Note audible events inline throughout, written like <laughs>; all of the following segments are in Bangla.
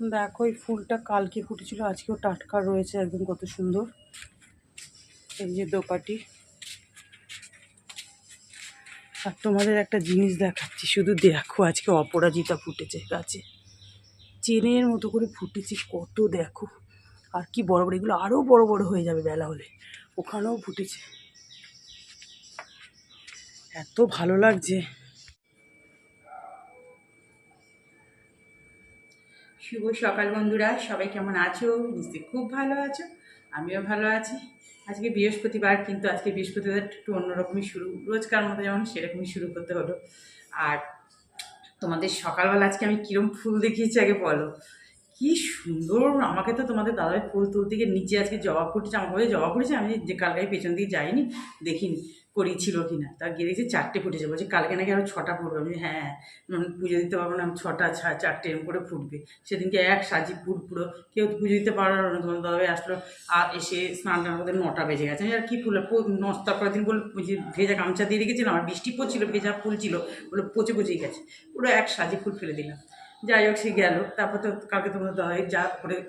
দেখো, এই ফুলটা কালকে ফুটেছিল। আজকেও টাটকা রয়েছে, একদম কত সুন্দর। এই যে দোপাটি। আর তোমাদের একটা জিনিস দেখাচ্ছি, শুধু দেখো আজকে অপরাজিতা ফুটেছে গাছে। চেনের মতো করে ফুটেছে, কত দেখো। আর কি বড় বড়, এগুলো আরও বড় বড় হয়ে যাবে বেলা হলে। ওখানেও ফুটেছে। এত ভালো লাগছে। শুভ সকাল বন্ধুরা, সবাই কেমন আছো? নিশ্চয়ই খুব ভালো আছো, আমিও ভালো আছি। আজকে বৃহস্পতিবার, কিন্তু আজকে বৃহস্পতিবার একটু অন্যরকমই শুরু। রোজকার মতো যেমন সেরকমই শুরু করতে হলো। আর তোমাদের সকালবেলা আজকে আমি কিরম ফুল দেখিয়েছি আগে বলো। কি সুন্দর, আমাকে তো তোমাদের দাদাভাই ফুল তুলতে গিয়ে নিচে আজকে জবা ফুটেছে, আমার কাছে জবা ফুটেছে, আমি যে কালকে পেছন দিকে যাইনি, দেখিনি। করিছিল কি না তা গিয়ে দেখছি চারটে ফুটেছে। বলছে, কালকে নাকি আরও ছটা ফুটবে। আমি হ্যাঁ মানে পুজো দিতে পারব না, ছটা ছা- চারটে এরকম করে ফুটবে। সেদিনকে এক সাজি ফুট পুরো। কেউ পুজো দিতে পারল না, তোমার দাদাভাই আসলো আর এসে স্নান টান করতে নটা বেজে গেছে। আর কি ফুল? করার দিন বলে যে ভেজা গামছা দিয়ে রেখেছিলাম আর বৃষ্টি পড়ছিল, ভেজা ফুল ছিল, বলে পচে পচেই গেছে। পুরো এক সাজি ফুল ফেলে দিলাম। যাই হোক, সে গেল। তারপর তো কালকে তোমার দাদাভাই যা করে,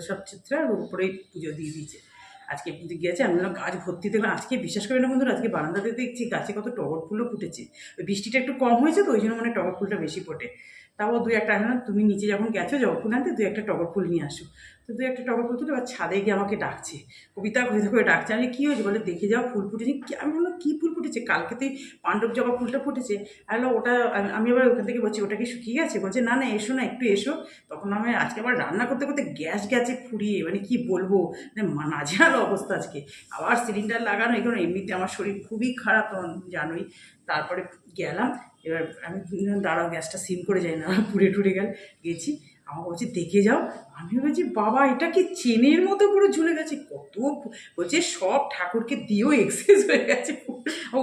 সব চিত্র উপরেই পুজো দিয়ে দিয়েছে। আজকে কিন্তু গিয়েছে আমি বললাম, গাছ ভর্তি দেখলাম, আজকে বিশ্বাস করি না বন্ধুরা, আজকে বারান্দাতে দেখছি গাছে কত টগর ফুলও ফুটেছে। বৃষ্টিটা একটু কম হয়েছে তো, ওই জন্য মানে টগর ফুলটা বেশি ফোটে। তাও দুই একটা না তুমি নিচে যখন গেছো, যখন আনতে দুই একটা টগর ফুল নিয়ে আসো। তো দুই একটা টগর ফুল তুলে এবার ছাদে গিয়ে আমাকে ডাকছে। কবিতা কবিতা করে ডাকছে। আমি, কী হয়েছে? বলে, দেখে যাও ফুল ফুটেছে। আমি বললাম কী ফুল ফুটেছে? কালকেতেই পাণ্ডব জবা ফুলটা ফুটেছে। আমি ওটা, আমি- আবার ওখান থেকে বলছি, ওটা কি শুকিয়ে গেছে বলছে, না না, এসো না, একটু এসো। তখন আমি আজকে আবার রান্না করতে করতে গ্যাস গেছে ফুরিয়ে মানে কি বলব? মানে নাজেহাল অবস্থা আজকে। আবার সিলিন্ডার লাগানো, এগুলো এমনিতে আমার শরীর খুবই খারাপ জানোই। তারপরে গেলাম, এবার আমি, দাঁড়াও, গ্যাসটা সিম করে যাই না, পুড়ে টুড়ে গেল, গেছি। আমার বলছে, দেখে যাও। আমি বলছি বাবা, এটা কি চেনের মতো পুরো ঝুলে গেছে? কত বলছে, সব ঠাকুরকে দিয়েও এক্সেস হয়ে গেছে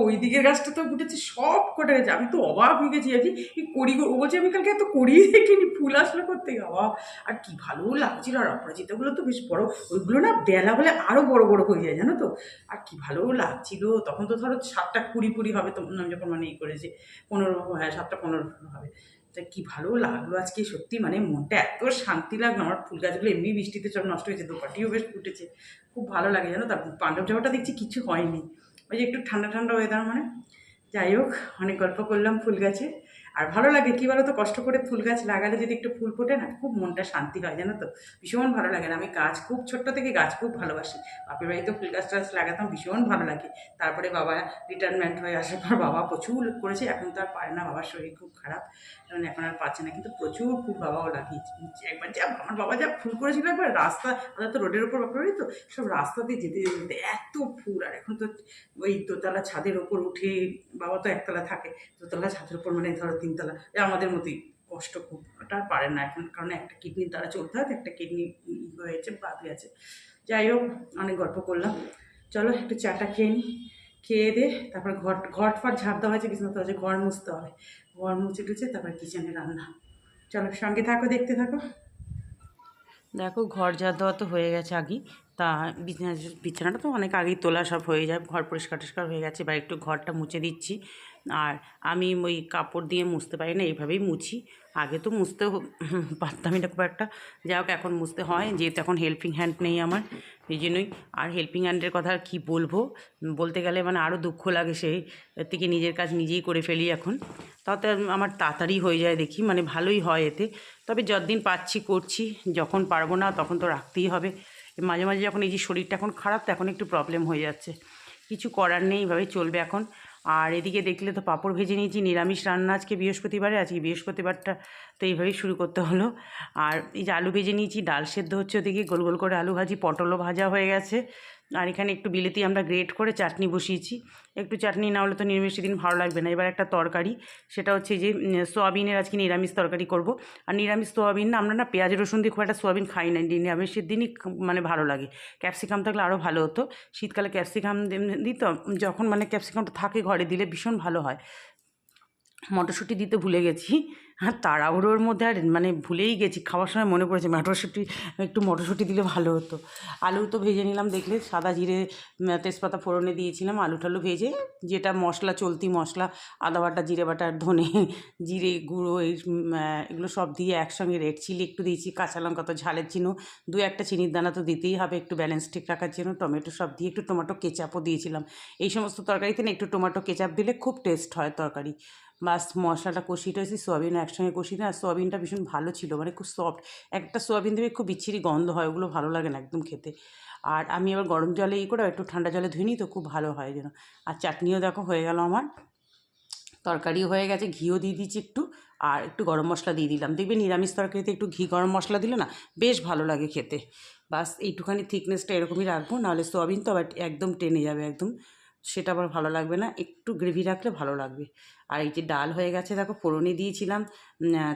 ওই দিকের গাছটা তো ফুটেছে, সব কটে গেছে। আমি তো অবাক হয়ে গেছি কি এই করি ও বলছে, আমি কালকে এত করিয়ে দেখিনি, ফুল আসলো করতে বাবা, আর কি ভালো লাগছিল, আর অপরাজিতাগুলো তো বেশ বড়, ওইগুলো না বেলা হলে আরও বড় বড় হয়ে যায়, জানো তো? আর কি ভালো লাগছিল। তখন তো ধরো সাতটা কুড়ি কুড়ি হবে তো আমি যখন মানে ই করেছি, পনেরো হ্যাঁ সাতটা পনেরো হবে। তা কি ভালো লাগল আজকে? সত্যি মানে মনটা এত শান্তি লাগল। আমার ফুল গাছগুলো এমনি বৃষ্টিতে সব নষ্ট হয়েছে, দোপাটিও বেশ ফুটেছে। খুব ভালো লাগে জানো তার পাণ্ডব জামাটা দেখছি কিছু হয়নি। ওই যে একটু ঠান্ডা ঠান্ডা ওয়েদার মানে। যাই হোক, অনেক গল্প করলাম ফুল গাছে। আর ভালো লাগে, কী বলো তো কষ্ট করে ফুল গাছ লাগালে যদি একটু ফুল ফোটে না, খুব মনটা শান্তি হয়, জানো তো? ভীষণ ভালো লাগে না। আমি গাছ খুব ছোট্ট থেকে গাছ খুব ভালোবাসি। বাপের বাড়িতে ফুল গাছ টাছ লাগাতাম, ভীষণ ভালো লাগে। তারপরে বাবা রিটায়ারমেন্ট হয়ে আসার পর বাবা প্রচুর করেছে, এখন তো আর পারে না, বাবার শরীর খুব খারাপ। কারণ এখন আর পাচ্ছে না, কিন্তু প্রচুর ফুল বাবাও লাগিয়েছে। একবার যা, আমার বাবা যা ফুল করেছিল একবার, রাস্তা, আমাদের তো রোডের ওপর বাপের বাড়ি তো, সব রাস্তা দিয়ে যেতে যেতে যেতে, এত ফুল। আর এখন তো ওই দোতলা ছাদের ওপর উঠে বাবা তো একতলা থাকে, দোতলা ছাদের ওপর মানে ধরো তিনতলা। আমাদের মতোই কষ্ট খুব। ওটা পারে না এখন, কারণ একটা কিডনির তারা চলতে হয় একটা কিডনি হয়েছে বাকি আছে। যাই হোক, অনেক গল্প করলাম। চলো, একটু চাটা খেয়ে নিই খেয়ে দে তারপর ঘর ঘর ফট ঝাঁপ দেওয়া হয়েছে বিছানাতে হয়েছে ঘর মুছতে হবে। ঘর মুছে টুছে তারপর কিচেনে রান্না। চলো, সঙ্গে থাকো, দেখতে থাকো। দেখো, ঘর ঝাড় দেওয়া তো হয়ে গেছে আগেই। তা বিছানা, বিছানাটা তো অনেক আগেই তোলা সব হয়ে যায়। ঘর পরিষ্কার টরিষ্কার হয়ে গেছে, এবার একটু ঘরটা মুছে দিচ্ছি। আর আমি ওই কাপড় দিয়ে মুছতে পারি না, এইভাবেই মুছি। আগে তো মুছতে পারতামই না খুব একটা। যাই হোক, এখন মুছতে হয়, যেহেতু এখন হেল্পিং হ্যান্ড নেই আমার, এই জন্যই। আর হেল্পিং হ্যান্ডের কথা আর কী বলব? বলতে গেলে মানে আরও দুঃখ লাগে সেই থেকে নিজের কাজ নিজেই করে ফেলি এখন। তাতে আমার তাড়াতাড়ি হয়ে যায় দেখি মানে ভালোই হয় এতে। তবে যতদিন পাচ্ছি, করছি, যখন পারব না তখন তো রাখতেই হবে। মাঝে মাঝে যখন এই যে শরীরটা এখন খারাপ, তো এখন একটু প্রবলেম হয়ে যাচ্ছে। কিছু করার নেই, এইভাবেই চলবে এখন। আর এদিকে দেখলে তো পাঁপড় ভেজে নিয়েছি, নিরামিষ রান্না আজকে বৃহস্পতিবারে, আজকে বৃহস্পতিবারটা তো এইভাবেই শুরু করতে হলো। আর এই যে আলু ভেজে নিয়েছি, ডাল সেদ্ধ হচ্ছে ওদিকে, গোল গোল করে আলু ভাজি, পটলও ভাজা হয়ে গেছে। আর এখানে একটু বিলেতি আমরা গ্রেট করে চাটনি বসিয়েছি। একটু চাটনি না হলে তো নিরামিষ দিন ভালো লাগবে না। এবার একটা তরকারি, সেটা হচ্ছে যে সোয়াবিনের আজকে নিরামিষ তরকারি করব। আর নিরামিষ সোয়াবিন না, আমরা না পেঁয়াজ, রসুন দিয়ে খুব একটা সোয়াবিন খাই না। নিরামিষের দিনই মানে ভালো লাগে। ক্যাপসিকাম থাকলে আরও ভালো হতো। শীতকালে ক্যাপসিকাম দিত যখন মানে ক্যাপসিকামটা থাকে ঘরে দিলে ভীষণ ভালো হয়। মটরশুঁটি দিতে ভুলে গেছি। আর তাড়াহুড়োর মধ্যে আর মানে ভুলেই গেছি। খাওয়ার সময় মনে পড়েছে, মটরশুঁটি, একটু মটরশুঁটি দিলে ভালো হতো। আলু তো ভেজে নিলাম, দেখলে সাদা জিরে তেজপাতা ফোড়নে দিয়েছিলাম, আলু টালু ভেজে যেটা মশলা, চলতি মশলা, আদা বাটা, জিরে বাটা, ধনে, জিরে গুঁড়ো, এই এগুলো সব দিয়ে একসঙ্গে রেড চিলি একটু দিয়েছি, কাঁচা লঙ্কা তো ঝালের চিনো দু একটা চিনির দানা তো দিতেই হবে, একটু ব্যালেন্স ঠিক রাখার জন্য, টমেটো সব দিয়ে একটু টমেটো কেচাপও দিয়েছিলাম। এই সমস্ত তরকারিতে না একটু টমেটো কেচাপ দিলে খুব টেস্ট হয় তরকারি। বাস মশলাটা কষিয়ে টষি সোয়াবিন একসঙ্গে কষিয়ে আর সোয়াবিনটা ভীষণ ভালো ছিল মানে খুব সফট একটা সোয়াবিন দেবে খুব বিচ্ছিরি গন্ধ হয়, ওগুলো ভালো লাগে না একদম খেতে। আর আমি আবার গরম জলে ই করে একটু ঠান্ডা জলে ধুই নিই তো খুব ভালো হয় যেন। আর চাটনিও দেখো হয়ে গেল আমার। তরকারিও হয়ে গেছে, ঘিও দিয়ে দিচ্ছি একটু, আর একটু গরম মশলা দিয়ে দিলাম। দেখবে নিরামিষ তরকারিতে একটু ঘি গরম মশলা দিলে না বেশ ভালো লাগে খেতে। বাস এইটুখানি থিকনেসটা এরকমই রাখব, নাহলে সোয়াবিন তো আবার একদম টেনে যাবে একদম। সেটা আবার ভালো লাগবে না। একটু গ্রেভি রাখলে ভালো লাগবে। আর এই যে ডাল হয়ে গেছে, দেখো ফোড়নে দিয়েছিলাম।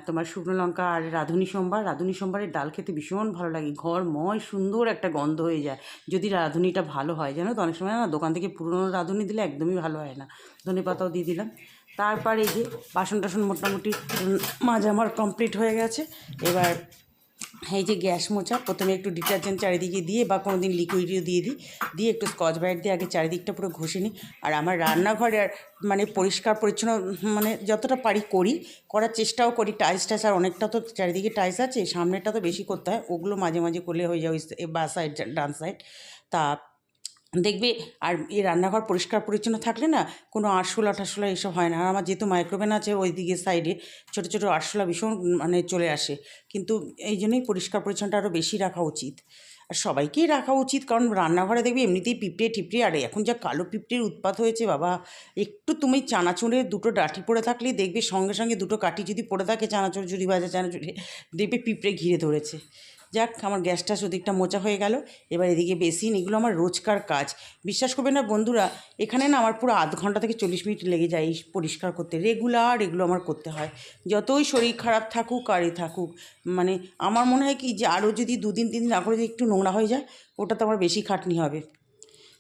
তোমার শুকনো লঙ্কা আর রাঁধুনি সোমবার। রাঁধুনি সোমবারের ডাল খেতে ভীষণ ভালো লাগে। ঘর ময় সুন্দর একটা গন্ধ হয়ে যায়। যদি রাঁধুনিটা ভালো হয়, জানো তো? অনেক সময় না দোকান থেকে পুরনো রাঁধুনি দিলে একদমই ভালো হয় না। ধনে পাতাও দিয়ে দিলাম। তারপর এই যে বাসন টাসন মোটামুটি মাজা আমার কমপ্লিট হয়ে গেছে। এবার এই যে গ্যাস মোচা প্রথমে একটু ডিটারজেন্ট চারিদিকে দিয়ে বা কোনো দিন লিকুইডও দিয়ে দিই। দিয়ে একটু স্কচ ব্রাইট দিয়ে আগে চারিদিকটা পুরো ঘষে নিই। আর আমার রান্নাঘরে মানে পরিষ্কার, পরিচ্ছন্ন মানে যতটা পারি করি, করার চেষ্টাও করি। টাইলস টাইস আর অনেকটা তো চারিদিকে টাইলস আছে সামনেটা তো বেশি করতে হয়। ওগুলো মাঝে মাঝে করলে হয়ে যায় ওই বা সাইড ডান সাইড তা দেখবে আর এই রান্নাঘর পরিষ্কার পরিচ্ছন্ন থাকলে না কোনো আরশোলা টারশোলা এসব হয় না। আর আমার যেহেতু মাইক্রোওভেন আছে ওই দিকে সাইডে ছোটো ছোটো আরশোলা ভীষণ মানে চলে আসে। কিন্তু এই জন্যই পরিষ্কার পরিচ্ছন্নটা আরও বেশি রাখা উচিত। আর সবাইকেই রাখা উচিত। কারণ রান্নাঘরে দেখবি এমনিতেই পিঁপড়ে টিপড়ে আর এখন যা কালো পিঁপড়ের উৎপাত হয়েছে বাবা, একটু তুমি চানাচুরে দুটো ডাঁটি পড়ে থাকলেই দেখবে সঙ্গে সঙ্গে দুটো কাঠি যদি পড়ে থাকে, চানাচুর ঝুড়ি ভাজা চানাচুরে, দেখবে পিঁপড়ে ঘিরে ধরেছে। যাক, আমার গ্যাসটা ওদিকটা মোচা হয়ে গেল। এবার এদিকে বেসিন, এগুলো আমার রোজকার কাজ। বিশ্বাস করবে না বন্ধুরা, এখানে না আমার পুরো আধ ঘণ্টা থেকে চল্লিশ মিনিট লেগে যায় পরিষ্কার করতে। রেগুলার এগুলো আমার করতে হয়। যতই শরীর খারাপ থাকুক, আর এ থাকুক মানে আমার মনে হয় কি যে আরও যদি দুদিন, তিন দিন না করে যদি একটু নোংরা হয়ে যায়, ওটা তো আমার বেশি খাটনি হবে।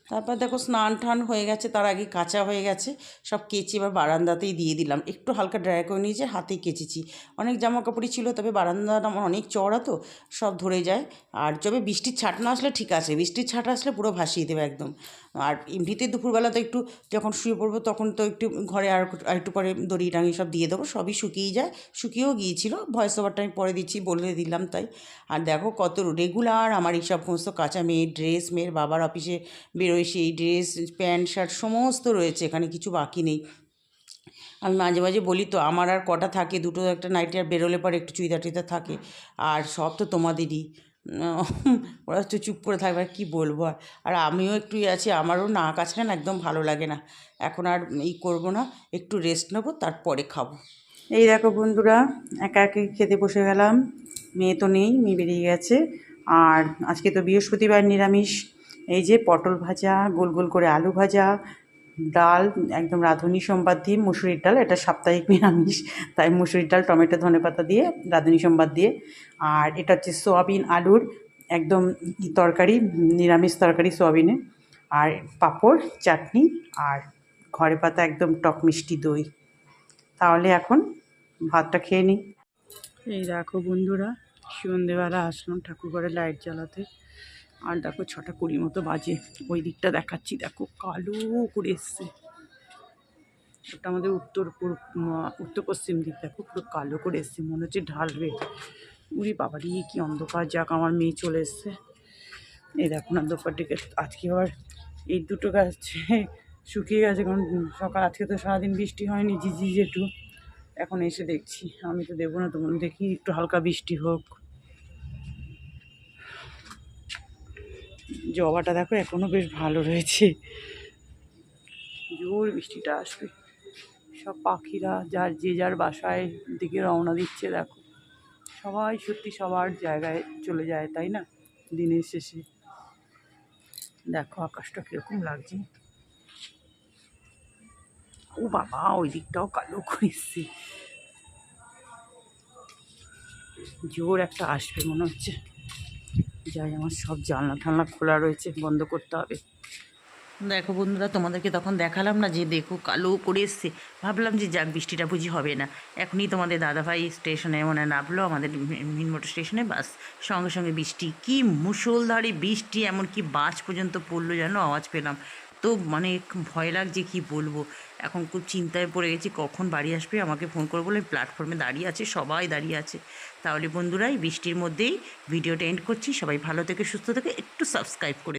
তারপর দেখো স্নান টান হয়ে গেছে, তার আগে কাঁচা হয়ে গেছে, সব কেচে এবার বারান্দাতেই দিয়ে দিলাম। একটু হালকা ড্রাই করে নিয়েছে হাতেই কেচেছি। অনেক জামা কাপড়ই ছিল, তবে বারান্দাটা আমার অনেক চড়া তো, সব ধরে যায়। আর যবে বৃষ্টির ছাট না আসলে ঠিক আছে, বৃষ্টির ছাট আসলে পুরো ভাসিয়ে দেবে একদম। আর এমনিতে দুপুরবেলা তো একটু যখন শুয়ে পড়ব, তখন তো একটু ঘরে আর একটু- পরে দড়ি টাঙি সব দিয়ে দেবো, সবই শুকিয়ে যায়। শুকিয়েও গিয়েছিল ভয়েস ওভারটা আমি পরে দিচ্ছি, বলে দিলাম তাই। আর দেখো কত রেগুলার আমার এই সব সমস্ত কাঁচা মেয়ের ড্রেস মেয়ের বাবার অফিসে বেরোয় সেই ড্রেস প্যান্ট শার্ট সমস্ত রয়েছে, এখানে কিছু বাকি নেই। আমি মাঝে মাঝে বলি তো, আমার আর কটা থাকে, দুটো একটা নাইটি আর বেরোলে পরে একটু চুইদার টুইদার থাকে, আর সব তো তোমাদেরই। <laughs> ওরা তো চুপ করে থাকবে, আর কী বলব আর? আর আমিও একটু আছি, আমারও না কাছলে না, একদম ভালো লাগে না। এখন আর ই করব না, একটু রেস্ট নেব, তারপরে খাব। এই দেখো বন্ধুরা, একা একা খেতে বসে গেলাম, মেয়ে তো নেই, মেয়ে বেরিয়ে গেছে। আর আজকে তো বৃহস্পতিবার নিরামিষ। এই যে পটল ভাজা, গোল গোল করে আলু ভাজা, ডাল, একদম রাঁধুনি সোমবার দিয়ে মুসুরির ডাল, এটা সাপ্তাহিক নিরামিষ, তাই মুসুরির ডাল, টমেটো, ধনেপাতা দিয়ে, রাঁধুনি সোমবার দিয়ে। আর এটা হচ্ছে সোয়াবিন আলুর একদম তরকারি, নিরামিষ তরকারি সোয়াবিনে। আর পাঁপড়, চাটনি আর ঘরে পাতা একদম টক মিষ্টি দই। তাহলে এখন ভাতটা খেয়ে নিই। এই দেখো বন্ধুরা সন্ধেবেলা আসলাম ঠাকুর ঠাকুরঘরে লাইট জ্বালাতে। আর দেখো ছটা কুড়ি মতো বাজে। ওই দিকটা দেখাচ্ছি, দেখো কালো করে এসছে। ওটা আমাদের উত্তর পূর্ব উত্তর পশ্চিম দিক, দেখো পুরো কালো করে এসছে, মনে হচ্ছে ঢালবে। উড়ি বাবারি, কি অন্ধকার, যাক আমার মেয়ে চলে এসছে। এই দেখো না দোপাটিকে আজকে আবার এই দুটো গাছ শুকিয়ে গেছে, কারণ সকাল, আজকে তো সারাদিন বৃষ্টি হয়নি ঝিঝি যেটু এখন এসে দেখছি, আমি তো দেবো না তোমার দেখি একটু হালকা বৃষ্টি হোক। জবাটা দেখো, এখনও বেশ ভালো রয়েছে। জোর বৃষ্টিটা আসবে। সব পাখিরা যার যে যার বাসায় দিকে রওনা দিচ্ছে, দেখো। সবাই সত্যি সবার জায়গায় চলে যায়, তাই না? দিনের শেষে। দেখো আকাশটা কীরকম লাগছে। ও বাবা, ওই দিকটাও কালো করেছি জোর একটা আসবে মনে হচ্ছে। যাই, আমার সব জানলা টানলা খোলা রয়েছে, বন্ধ করতে হবে। দেখো বন্ধুরা, তোমাদেরকে তখন দেখালাম না যে দেখো কালো করে এসছে। ভাবলাম যে যাক, বৃষ্টিটা বুঝি হবে না। এখনই তোমাদের দাদাভাই স্টেশনে মানে নামলো আমাদের মিনমোটর স্টেশনে বাস। সঙ্গে সঙ্গে বৃষ্টি, কি মুষলধারে বৃষ্টি, এমনকি বাস পর্যন্ত পড়ল যেন আওয়াজ পেলাম। তো মানে ভয় লাগছে, কি বলব? এখন খুব চিন্তায় পড়ে গেছি, কখন বাড়ি আসবে? আমাকে ফোন করে বলে প্ল্যাটফর্মে দাঁড়িয়ে আছে, সবাই দাঁড়িয়ে আছে। তাহলে বন্ধুরাই বৃষ্টির মধ্যেই ভিডিওটা এন্ড করছি। সবাই ভালো থেকে, সুস্থ থেকে, একটু সাবস্ক্রাইব করে